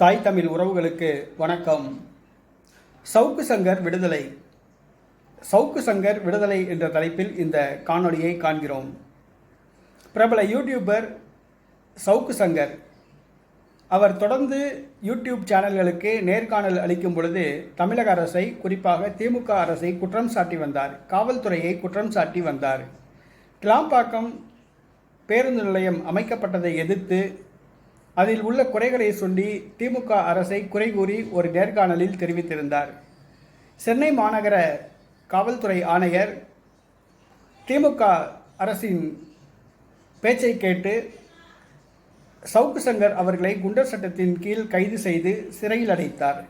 தாய் தமிழ் உறவுகளுக்கு வணக்கம். சவுக்கு சங்கர் விடுதலை. சவுக்கு சங்கர் விடுதலை என்ற தலைப்பில் இந்த காணொளியை காண்கிறோம். பிரபல யூடியூபர் சவுக்கு சங்கர். அவர் தொடர்ந்து யூடியூப் சேனல்களுக்கு நேர்காணல் அளிக்கும் பொழுது தமிழக அரசை குறிப்பாக திமுக அரசை குற்றம் சாட்டி வந்தார். காவல்துறையை குற்றம் சாட்டி வந்தார். கிளாம்பாக்கம் பேருந்து நிலையம் அமைக்கப்பட்டதை எதிர்த்து அதில் உள்ள குறைகளை சொல்லி திமுக அரசை குறை கூறி ஒரு நேர்காணலில் தெரிவித்திருந்தார். சென்னை மாநகர காவல்துறை ஆணையர் திமுக அரசின் பேச்சை கேட்டு சவுக்கு சங்கர் அவர்களை குண்டர் சட்டத்தின் கீழ் கைது செய்து சிறையில் அடைத்தார்.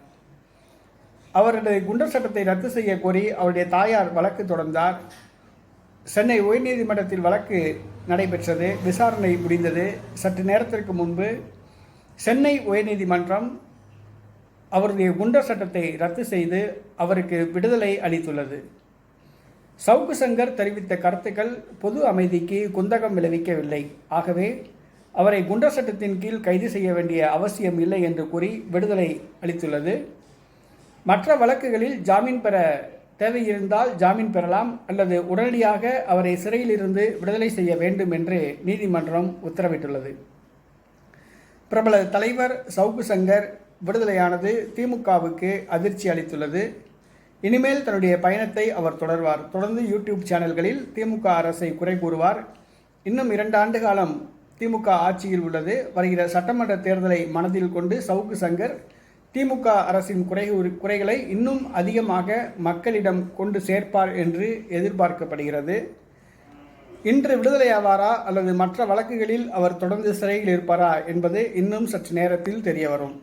அவருடைய குண்டர் சட்டத்தை ரத்து செய்ய கோரி அவருடைய தாயார் வழக்கு தொடர்ந்தார். சென்னை உயர்நீதிமன்றத்தில் வழக்கு நடைபெற்றது. விசாரணை முடிந்தது. சற்று நேரத்திற்கு முன்பு சென்னை உயர்நீதிமன்றம் அவருடைய குண்டர் சட்டத்தை ரத்து செய்து அவருக்கு விடுதலை அளித்துள்ளது. சவுக்கு சங்கர் தெரிவித்த கருத்துக்கள் பொது அமைதிக்கு குந்தகம் விளைவிக்கவில்லை. ஆகவே அவரை குண்டர் சட்டத்தின் கீழ் கைது செய்ய வேண்டிய அவசியம் இல்லை என்று கூறி விடுதலை அளித்துள்ளது. மற்ற வழக்குகளில் ஜாமீன் பெற தேவையிருந்தால் ஜாமீன் பெறலாம் அல்லது உடனடியாக அவரை சிறையிலிருந்து விடுதலை செய்ய வேண்டும் என்று நீதிமன்றம் உத்தரவிட்டுள்ளது. பிரபல தலைவர் சவுக்கு சங்கர் விடுதலையானது திமுகவுக்கு அதிர்ச்சி அளித்துள்ளது. இனிமேல் தன்னுடைய பயணத்தை அவர் தொடர்வார். தொடர்ந்து யூடியூப் சேனல்களில் திமுக அரசை குறை கூறுவார். இன்னும் இரண்டு ஆண்டு காலம் திமுக ஆட்சியில் உள்ளது. வருகிற சட்டமன்ற தேர்தலை மனதில் கொண்டு சவுக்கு சங்கர் திமுக அரசின் குறை குறைகளை இன்னும் அதிகமாக மக்களிடம் கொண்டு சேர்ப்பார் என்று எதிர்பார்க்கப்படுகிறது. இன்று விடுதலையாவாரா அல்லது மற்ற வழக்குகளில் அவர் தொடர்ந்து சிறையில் இருப்பாரா என்பது இன்னும் சற்று நேரத்தில் தெரியவரும்